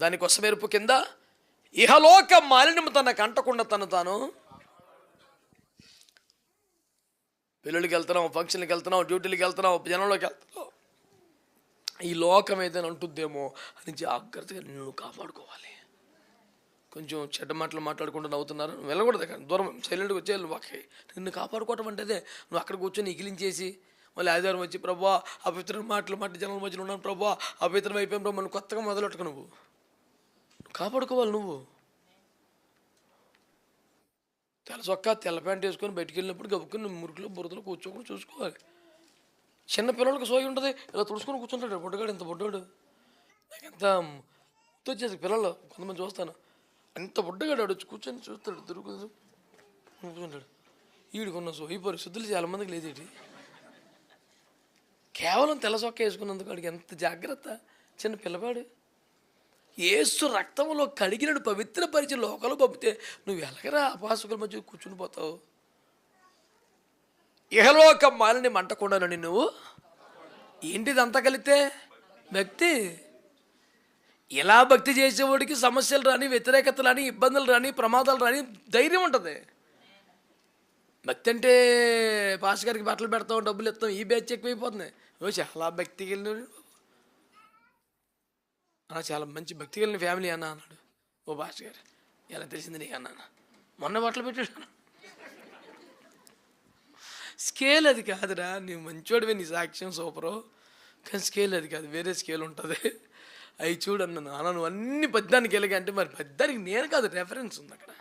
దాని కొస కింద ఇహలోక మాలిన్యము తన కంటకుండా తను తాను. పెళ్ళిళ్ళకి వెళ్తున్నావు ఫంక్షన్కి వెళ్తున్నావు డ్యూటీలకు వెళ్తున్నావు జనంలోకి వెళ్తున్నావు ఈ లోకం ఏదైనా ఉంటుందేమో అని జాగ్రత్తగా నిన్ను కాపాడుకోవాలి. కొంచెం చెడ్డ మాటలు మాట్లాడుకుంటూ నవ్వుతున్నారు. నువ్వు వెళ్ళకూడదు కానీ దూరం సైలెంట్గా వచ్చే వాకి నిన్ను కాపాడుకోవటం అంటే అదే. నువ్వు అక్కడ కూర్చొని ఇగిలించేసి మళ్ళీ ఆదివారం వచ్చి ప్రభా అపవిత్ర మాటలు మాట జనాల మధ్యలో ఉన్నాను ప్రభా అపవిత్రం అయిపోయాం ప్రభా కొత్తగా మొదలెట్టుకు నువ్వు. కాపాడుకోవాలి నువ్వు. తెల్ల చొక్కా తెల్ల ప్యాంట్ వేసుకొని బయటికి వెళ్ళినప్పుడు గబుక్కుని మురుకులో బురదలో కూర్చోకుండా చూసుకోవాలి. చిన్న పిల్లలకు సోయి ఉంటుంది ఇలా తుడుచుకొని కూర్చుంటాడు. బొడ్డగాడు ఇంత బొడ్డాడు. నాకు ఎంత వచ్చేసి పిల్లలు కొంతమంది చూస్తాను. అంత బొడ్డగాడు ఆడు కూర్చొని చూస్తాడు దొరుకుతుంది కూర్చుంటాడు. ఈడుకున్న ఈ పరిస్థితులు చాలా మందికి లేదేటి కేవలం తెల్ల చొక్క వేసుకున్నందుకు వాడికి ఎంత జాగ్రత్త? చిన్న పిల్లవాడు. ఏసు రక్తంలో కడిగినడు పవిత్ర పరిచయం లోకలు పంపితే నువ్వు ఎలాగరా అపాసుకుల మధ్య కూర్చుని పోతావు? ఇహలోక మాలిని మంటకుండానండి నువ్వు? ఏంటిది అంతా కలిస్తే భక్తి? ఇలా భక్తి చేసేవాడికి సమస్యలు రాని వ్యతిరేకతలు రాని ఇబ్బందులు రాని ప్రమాదాలు రాని ధైర్యం ఉంటుంది. భక్తి అంటే పాస్ గారికి బట్టలు పెడతాం డబ్బులు ఇస్తాం ఈ బ్యాచ్ ఎక్కువైపోతుంది. చాలా భక్తికి వెళ్ళిన అన్న చాలా మంచి భక్తి కలిగిన ఫ్యామిలీ అన్న అన్నాడు ఓ భాష గారు. ఎలా తెలిసింది నీకు అన్న? మొన్న బట్టలు పెట్టాడు స్కేల్ అది కాదురా నువ్వు మంచివాడివే నీ సాక్ష్యం సూపరు. కానీ స్కేల్ అది కాదు వేరే స్కేల్ ఉంటుంది. అవి చూడు అన్నాను అన్న నువ్వు అన్ని పద్యానికి వెళ్ళగా అంటే మరి పద్యానికి నేను కాదు రెఫరెన్స్ ఉంది అక్కడ.